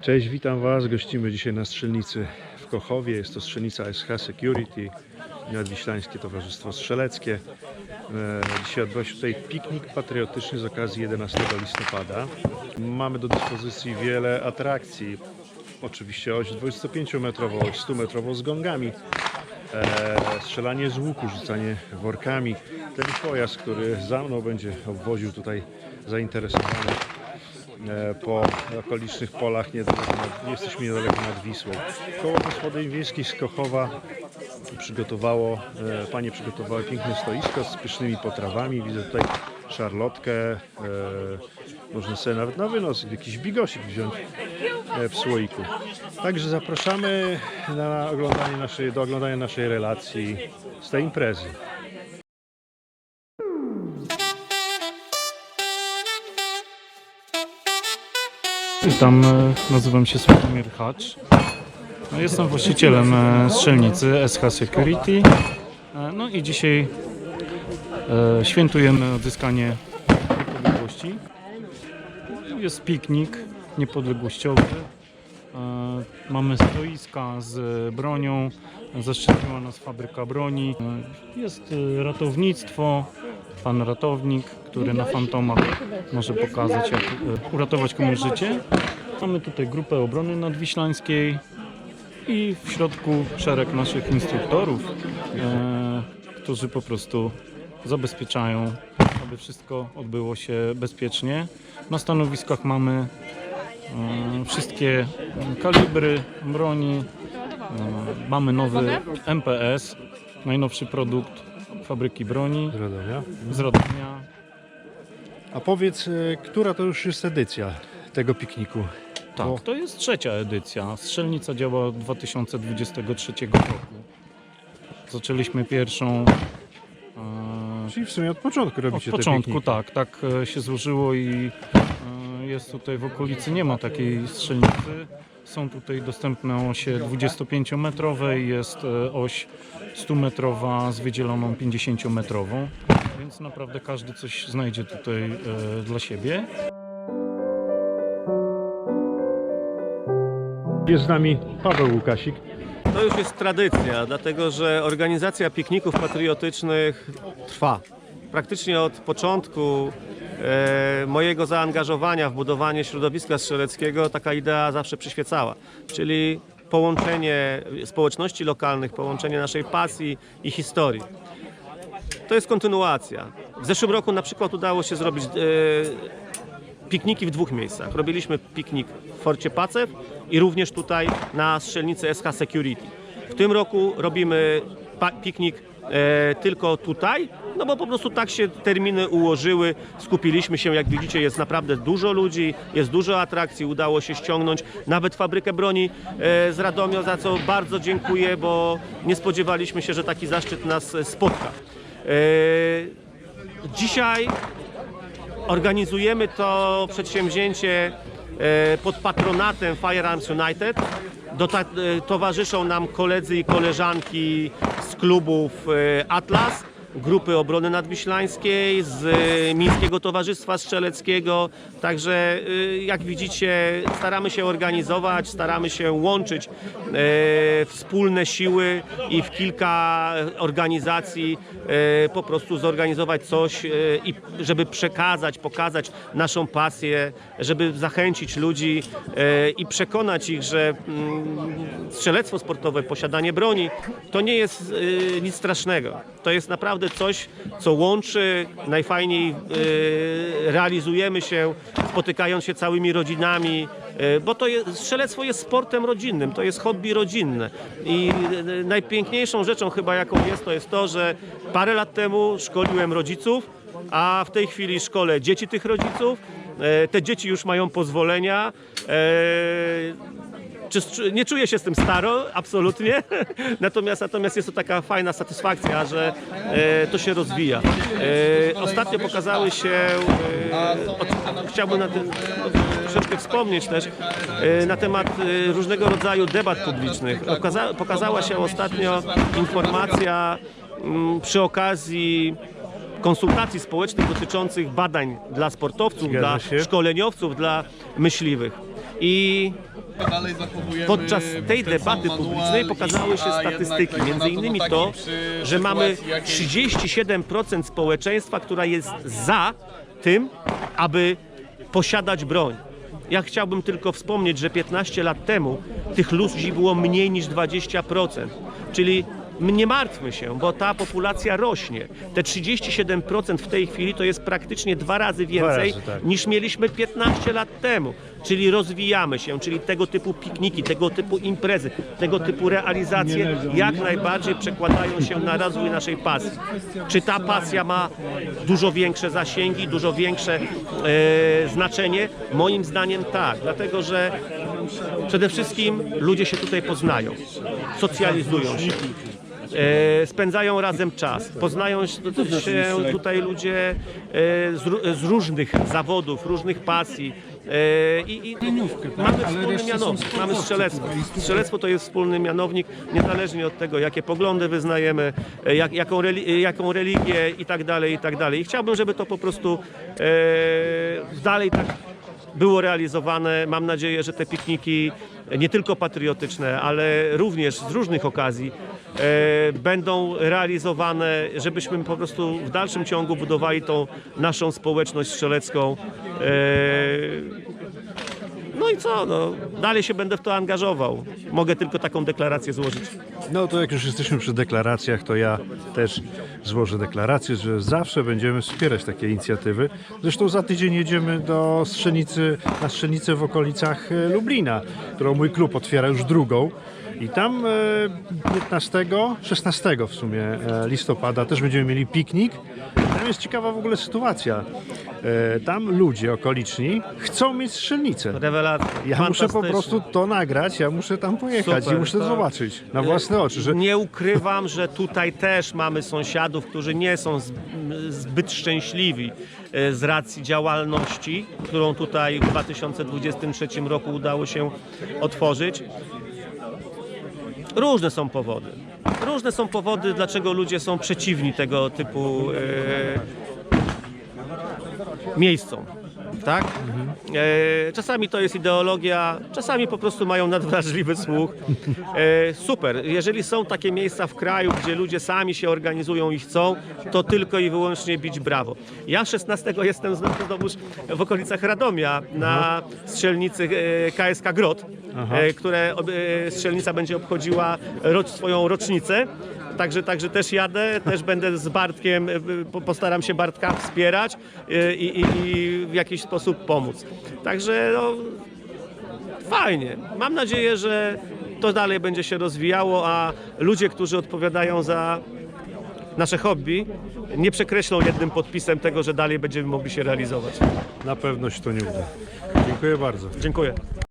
Cześć, witam Was. Gościmy dzisiaj na strzelnicy w Kochowie. Jest to strzelnica SH Security, Nadwiślańskie Towarzystwo Strzeleckie. E, Dzisiaj odbywa się tutaj piknik patriotyczny z okazji 11 listopada. Mamy do dyspozycji wiele atrakcji. Oczywiście oś 25-metrową, oś 100-metrową z gongami. E, strzelanie z łuku, rzucanie workami. Ten pojazd, który za mną będzie obwoził tutaj zainteresowanych po okolicznych polach, nad, jesteśmy niedaleko nad Wisłą. Koło gospodyń wiejskich z Kochowa przygotowało, e, panie przygotowały piękne stoisko z pysznymi potrawami. Widzę tutaj szarlotkę, e, można sobie nawet na wynos jakiś bigosik wziąć e, w słoiku. Także zapraszamy na oglądanie naszej, do oglądania naszej relacji z tej imprezy. Witam, e, nazywam się Sławomir Hacz. No, Jestem właścicielem e, strzelnicy SH Security. E, No i dzisiaj świętujemy odzyskanie niepodległości. Jest piknik niepodległościowy. Mamy stoiska z bronią. Zaszczepiła nas fabryka broni. Jest ratownictwo. Pan ratownik, który na fantomach może pokazać, jak e, uratować komuś życie. Mamy tutaj grupę obrony nadwiślańskiej i w środku szereg naszych instruktorów, e, którzy po prostu zabezpieczają, aby wszystko odbyło się bezpiecznie. Na stanowiskach mamy e, wszystkie kalibry broni. E, mamy nowy MPS, najnowszy produkt fabryki broni Z Radomia. z Radomia. A powiedz, e, która to już jest edycja tego pikniku? Tak, Bo- to jest trzecia edycja. Strzelnica działa od 2023 roku. Zaczęliśmy pierwszą e, Czyli w sumie od początku od robicie te początku, pikniki. tak, tak e, się złożyło i e, jest tutaj w okolicy, nie ma takiej strzelnicy. Są tutaj dostępne osie 25-metrowe i jest e, oś 100-metrowa z wydzieloną 50-metrową, więc naprawdę każdy coś znajdzie tutaj e, dla siebie. Jest z nami Paweł Łukasik. To już jest tradycja, dlatego że organizacja pikników patriotycznych trwa. Praktycznie od początku mojego zaangażowania w budowanie środowiska strzeleckiego taka idea zawsze przyświecała, czyli połączenie społeczności lokalnych, połączenie naszej pasji i historii. To jest kontynuacja. W zeszłym roku na przykład udało się zrobić e, pikniki w dwóch miejscach. Robiliśmy piknik w Forcie Pacew i również tutaj na strzelnicy SH Security. W tym roku robimy piknik e, tylko tutaj, no bo po prostu tak się terminy ułożyły. Skupiliśmy się, jak widzicie, jest naprawdę dużo ludzi, jest dużo atrakcji, udało się ściągnąć nawet fabrykę broni e, z Radomia, za co bardzo dziękuję, bo nie spodziewaliśmy się, że taki zaszczyt nas spotka. E, Dzisiaj Organizujemy to przedsięwzięcie e, pod patronatem Firearms United. Towarzyszą nam koledzy i koleżanki z klubów Atlas, Grupy Obrony Nadwiślańskiej, z e, Mińskiego Towarzystwa Strzeleckiego. Także e, jak widzicie staramy się organizować, staramy się łączyć e, wspólne siły i w kilka organizacji po prostu zorganizować coś i żeby przekazać, pokazać naszą pasję, żeby zachęcić ludzi i przekonać ich, że mm, strzelectwo sportowe, posiadanie broni to nie jest nic strasznego. To jest naprawdę coś, co łączy, najfajniej e, realizujemy się, spotykając się całymi rodzinami, e, bo to jest, strzelectwo jest sportem rodzinnym, to jest hobby rodzinne. I e, najpiękniejszą rzeczą chyba jaką jest, to jest to, że parę lat temu szkoliłem rodziców, a w tej chwili szkolę dzieci tych rodziców. Te dzieci już mają pozwolenia. E, czy, nie czuję się z tym staro, absolutnie. Natomiast, natomiast jest to taka fajna satysfakcja, że e, to się rozwija. E, ostatnio pokazały się, e, od, chciałbym na tym troszeczkę wspomnieć też, e, na temat e, różnego rodzaju debat publicznych. Okaza, pokazała się ostatnio informacja mm, przy okazji konsultacji społecznych dotyczących badań dla sportowców, Zgadza dla się. szkoleniowców, dla myśliwych. I Podczas tej debaty publicznej pokazały się statystyki, między innymi to, że mamy sytuacji jakiej- 37% społeczeństwa, która jest za tym, aby posiadać broń. Ja chciałbym tylko wspomnieć, że 15 lat temu tych ludzi było mniej niż 20%. Czyli nie martwmy się, bo ta populacja rośnie. Te 37% w tej chwili to jest praktycznie dwa razy więcej razy, tak. niż mieliśmy 15 lat temu. Czyli rozwijamy się, czyli tego typu pikniki, tego typu imprezy, tego typu realizacje jak najbardziej przekładają się na rozwój naszej pasji. Czy ta pasja ma dużo większe zasięgi, dużo większe e, znaczenie? Moim zdaniem tak, dlatego że przede wszystkim ludzie się tutaj poznają, socjalizują się. E, spędzają razem czas. Poznają się tutaj ludzie e, z, z różnych zawodów, różnych pasji. E, I, i mamy wspólny mianownik, mamy strzelectwo. Strzelectwo to jest wspólny mianownik, niezależnie od tego, jakie poglądy wyznajemy, e, jak, jaką, reli- jaką religię i tak dalej, i tak dalej. I chciałbym, żeby to po prostu e, dalej tak było realizowane. Mam nadzieję, że te pikniki nie tylko patriotyczne, ale również z różnych okazji e, będą realizowane, żebyśmy po prostu w dalszym ciągu budowali tą naszą społeczność strzelecką. E, no i co, no, dalej się będę w to angażował. Mogę tylko taką deklarację złożyć. No to jak już jesteśmy przy deklaracjach, to ja też złożę deklarację, że zawsze będziemy wspierać takie inicjatywy. Zresztą za tydzień jedziemy do strzelnicy, na strzelnicę w okolicach e, Lublina, którą mój klub otwiera już drugą. I tam e, 15, 16 w sumie e, listopada też będziemy mieli piknik. Tam jest ciekawa w ogóle sytuacja. E, Tam ludzie okoliczni chcą mieć strzelnicę. Rewelacja. Ja muszę po prostu to nagrać, ja muszę tam pojechać Super, i muszę to- zobaczyć na własne oczy, że Nie ukrywam, że tutaj też mamy sąsiadów, którzy nie są zbyt szczęśliwi e, z racji działalności, którą tutaj w 2023 roku udało się otworzyć. Różne są powody. Różne są powody, dlaczego ludzie są przeciwni tego typu e, miejscom. Tak? E, czasami to jest ideologia, czasami po prostu mają nadwrażliwy słuch. E, super. Jeżeli są takie miejsca w kraju, gdzie ludzie sami się organizują i chcą, to tylko i wyłącznie bić brawo. Ja 16 jestem znowu znowuż w okolicach Radomia na strzelnicy e, KSK Grot, e, które ob- e, strzelnica będzie obchodziła swoją rocznicę. Także, także też jadę, też będę z Bartkiem, po- postaram się Bartka wspierać y, i, i, i w jakiś sposób pomóc. Także no, fajnie. Mam nadzieję, że to dalej będzie się rozwijało, a ludzie, którzy odpowiadają za nasze hobby, nie przekreślą jednym podpisem tego, że dalej będziemy mogli się realizować. na pewno się to nie uda. Dziękuję bardzo. Dziękuję.